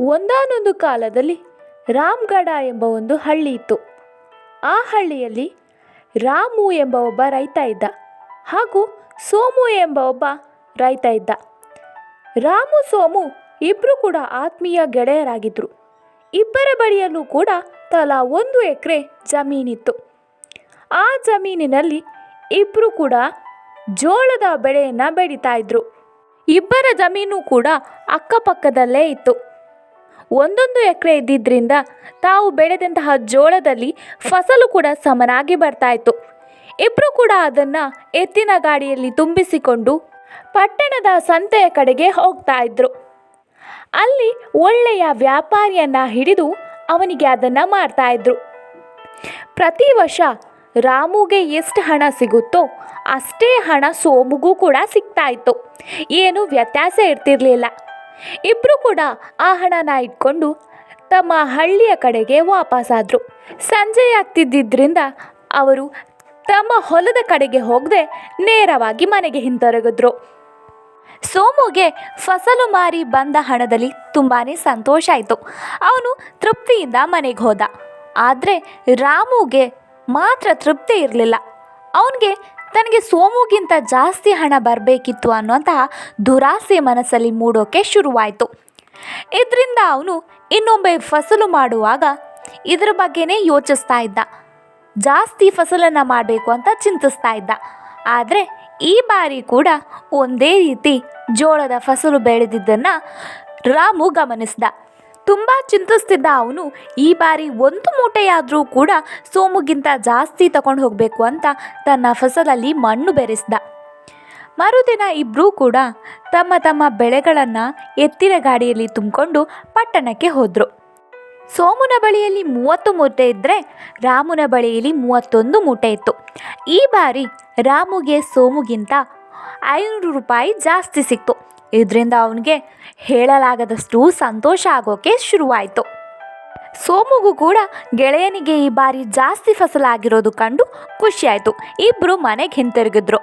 ಒಂದಾನೊಂದು ಕಾಲದಲ್ಲಿ ರಾಮ್ಗಢ ಎಂಬ ಒಂದು ಹಳ್ಳಿ ಇತ್ತು. ಆ ಹಳ್ಳಿಯಲ್ಲಿ ರಾಮು ಎಂಬ ಒಬ್ಬ ರೈತ ಇದ್ದ ಹಾಗೂ ಸೋಮು ಎಂಬ ಒಬ್ಬ ರೈತ ಇದ್ದ. ರಾಮು ಸೋಮು ಇಬ್ಬರು ಕೂಡ ಆತ್ಮೀಯ ಗೆಳೆಯರಾಗಿದ್ದರು ಇಬ್ಬರ ಬಳಿಯಲ್ಲೂ ಕೂಡ ತಲಾ ಒಂದು ಎಕರೆ ಜಮೀನಿತ್ತು. ಆ ಜಮೀನಿನಲ್ಲಿ ಇಬ್ಬರು ಕೂಡ ಜೋಳದ ಬೆಳೆಯನ್ನು ಬೆಳೀತಾ ಇದ್ರು. ಇಬ್ಬರ ಜಮೀನು ಕೂಡ ಅಕ್ಕಪಕ್ಕದಲ್ಲೇ ಇತ್ತು. ಒಂದೊಂದು ಎಕರೆ ಇದ್ದಿದ್ದರಿಂದ ತಾವು ಬೆಳೆದಂತಹ ಜೋಳದಲ್ಲಿ ಫಸಲು ಕೂಡ ಸಮನಾಗಿ ಬರ್ತಾ ಇತ್ತು ಇಬ್ಬರು ಕೂಡ ಅದನ್ನು ಎತ್ತಿನ ಗಾಡಿಯಲ್ಲಿ ತುಂಬಿಸಿಕೊಂಡು ಪಟ್ಟಣದ ಸಂತೆಯ ಕಡೆಗೆ ಹೋಗ್ತಾ ಇದ್ರು ಅಲ್ಲಿ ಒಳ್ಳೆಯ ವ್ಯಾಪಾರಿಯನ್ನ ಹಿಡಿದು ಅವನಿಗೆ ಅದನ್ನು ಮಾಡ್ತಾ ಇದ್ರು ಪ್ರತಿ ವರ್ಷ ರಾಮುಗೆ ಎಷ್ಟು ಹಣ ಸಿಗುತ್ತೋ ಅಷ್ಟೇ ಹಣ ಸೋಮುಗೂ ಕೂಡ ಸಿಗ್ತಾ ಇತ್ತು ಏನು ವ್ಯತ್ಯಾಸ ಇರ್ತಿರ್ಲಿಲ್ಲ. ಇಬ್ಬರು ಕೂಡ ಆ ಹಣನ ಇಟ್ಕೊಂಡು ತಮ್ಮ ಹಳ್ಳಿಯ ಕಡೆಗೆ ವಾಪಸ್ಸಾದರು ಸಂಜೆ ಆಗ್ತಿದ್ದಿದ್ರಿಂದ ಅವರು ತಮ್ಮ ಹೊಲದ ಕಡೆಗೆ ಹೋಗದೆ ನೇರವಾಗಿ ಮನೆಗೆ ಹಿಂತಿರುಗಿದ್ರು. ಸೋಮುಗೆ ಫಸಲು ಮಾರಿ ಬಂದ ಹಣದಲ್ಲಿ ತುಂಬಾ ಸಂತೋಷ ಆಯಿತು. ಅವನು ತೃಪ್ತಿಯಿಂದ ಮನೆಗೆ ಹೋದ. ಆದರೆ ರಾಮುಗೆ ಮಾತ್ರ ತೃಪ್ತಿ ಇರಲಿಲ್ಲ. ಅವನಿಗೆ ತನಗೆ ಸೋಮುಗಿಂತ ಜಾಸ್ತಿ ಹಣ ಬರಬೇಕಿತ್ತು ಅನ್ನುವಂತಹ ದುರಾಸೆ ಮನಸ್ಸಲ್ಲಿ ಮೂಡೋಕೆ ಶುರುವಾಯಿತು. ಇದರಿಂದ ಅವನು ಇನ್ನೊಮ್ಮೆ ಫಸಲು ಮಾಡುವಾಗ ಇದರ ಬಗ್ಗೆನೇ ಯೋಚಿಸ್ತಾ ಇದ್ದ. ಜಾಸ್ತಿ ಫಸಲನ್ನು ಮಾಡಬೇಕು ಅಂತ ಚಿಂತಿಸ್ತಾ ಇದ್ದ. ಆದರೆ ಈ ಬಾರಿ ಕೂಡ ಒಂದೇ ರೀತಿ ಜೋಳದ ಫಸಲು ಬೆಳೆದಿದ್ದನ್ನು ರಾಮು ಗಮನಿಸ್ದ. ತುಂಬ ಚಿಂತಿಸ್ತಿದ್ದ ಅವನು, ಈ ಬಾರಿ ಒಂದು ಮೂಟೆಯಾದರೂ ಕೂಡ ಸೋಮುಗಿಂತ ಜಾಸ್ತಿ ತಗೊಂಡು ಹೋಗಬೇಕು ಅಂತ ತನ್ನ ಫಸಲಲ್ಲಿ ಮಣ್ಣು ಬೆರೆಸ್ದ. ಮರುದಿನ ಇಬ್ಬರೂ ಕೂಡ ತಮ್ಮ ತಮ್ಮ ಬೆಳೆಗಳನ್ನು ಎತ್ತಿನ ಗಾಡಿಯಲ್ಲಿ ತುಂಬಿಕೊಂಡು ಪಟ್ಟಣಕ್ಕೆ ಹೋದರು. ಸೋಮುನ ಬಳಿಯಲ್ಲಿ ಮೂವತ್ತು ಮೂಟೆ ಇದ್ದರೆ ರಾಮುನ ಬಳಿಯಲ್ಲಿ ಮೂವತ್ತೊಂದು ಮೂಟೆ ಇತ್ತು. ಈ ಬಾರಿ ರಾಮುಗೆ ಸೋಮುಗಿಂತ ಐನೂರು ರೂಪಾಯಿ ಜಾಸ್ತಿ ಸಿಕ್ತು. ಇದರಿಂದ ಅವನಿಗೆ ಹೇಳಲಾಗದಷ್ಟು ಸಂತೋಷ ಆಗೋಕೆ ಶುರುವಾಯಿತು. ಸೋಮುಗೂ ಕೂಡ ಗೆಳೆಯನಿಗೆ ಈ ಬಾರಿ ಜಾಸ್ತಿ ಫಸಲಾಗಿರೋದು ಕಂಡು ಖುಷಿಯಾಯಿತು. ಇಬ್ಬರು ಮನೆಗೆ ಹಿಂತಿರುಗಿದ್ರು.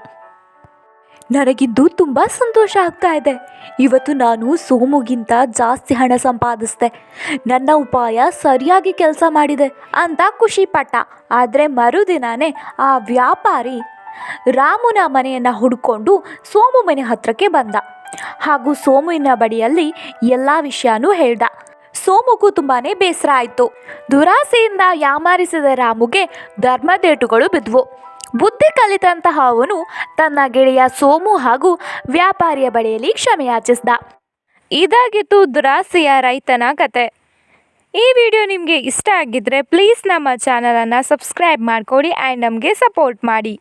ನನಗಿದ್ದು ತುಂಬ ಸಂತೋಷ ಆಗ್ತಾ ಇದೆ. ಇವತ್ತು ನಾನು ಸೋಮುಗಿಂತ ಜಾಸ್ತಿ ಹಣ ಸಂಪಾದಿಸಿದೆ. ನನ್ನ ಉಪಾಯ ಸರಿಯಾಗಿ ಕೆಲಸ ಮಾಡಿದೆ ಅಂತ ಖುಷಿ ಪಟ್ಟ ಆದರೆ ಮರುದಿನನೇ ಆ ವ್ಯಾಪಾರಿ ರಾಮುನ ಮನೆಯನ್ನು ಹುಡ್ಕೊಂಡು ಸೋಮು ಮನೆ ಹತ್ರಕ್ಕೆ ಬಂದ. ಹಾಗೂ ಸೋಮುವಿನ ಬಳಿಯಲ್ಲಿ ಎಲ್ಲ ವಿಷಯನೂ ಹೇಳ್ದ. ಸೋಮುಗೂ ತುಂಬಾನೇ ಬೇಸರ ಆಯಿತು. ದುರಾಸೆಯಿಂದ ಯಾಮಾರಿಸಿದ ರಾಮುಗೆ ಧರ್ಮದೇಟುಗಳು ಬಿದ್ವು. ಬುದ್ಧಿ ಕಲಿತಂತಹ ಅವನು ತನ್ನ ಗೆಳೆಯ ಸೋಮು ಹಾಗೂ ವ್ಯಾಪಾರಿಯ ಬಳಿಯಲ್ಲಿ ಕ್ಷಮೆಯಾಚಿಸಿದ ಇದಾಗಿತ್ತು ದುರಾಸೆಯ ರೈತನ ಕತೆ. ಈ ವಿಡಿಯೋ ನಿಮಗೆ ಇಷ್ಟ ಆಗಿದ್ದರೆ ಪ್ಲೀಸ್ ನಮ್ಮ ಚಾನಲನ್ನು ಸಬ್ಸ್ಕ್ರೈಬ್ ಮಾಡಿಕೊಡಿ ಆ್ಯಂಡ್ ನಮಗೆ ಸಪೋರ್ಟ್ ಮಾಡಿ.